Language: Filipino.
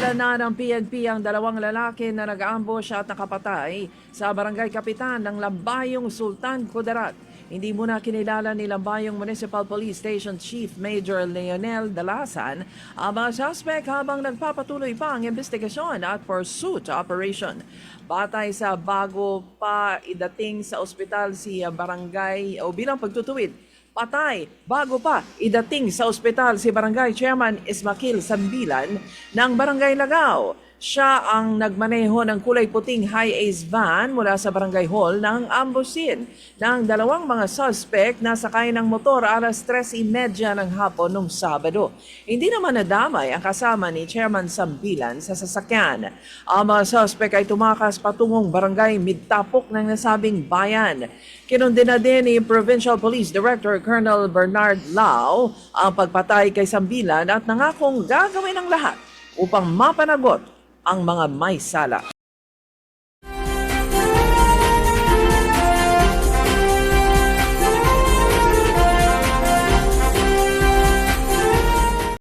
Kilala na ng PNP ang dalawang lalaki na nag-ambush at nakapatay sa barangay kapitan ng Lambayong Sultan Kudarat. Hindi muna kinilala ni Lambayong Municipal Police Station Chief Major Leonel Dalasan ang mga suspect habang nagpapatuloy pa ang investigasyon at pursuit operation. Batay sa bago pa idating sa ospital si barangay o bilang pagtutuwid patay bago pa idating sa ospital si Barangay Chairman Ismakil Sambilan ng Barangay Lagaw. Siya ang nagmaneho ng kulay puting high-ace van mula sa Barangay Hall ng ambusin ng dalawang mga suspect na sakay ng motor alas 3.30 ng hapon nung Sabado. Hindi naman nadamay ang kasama ni Chairman Sambilan sa sasakyan. Ang mga suspect ay tumakas patungong Barangay Midtapok ng nasabing bayan. Kinundina din ni Provincial Police Director Colonel Bernard Lau ang pagpatay kay Sambilan at nangakong gagawin ang lahat upang mapanagot ang mga may sala.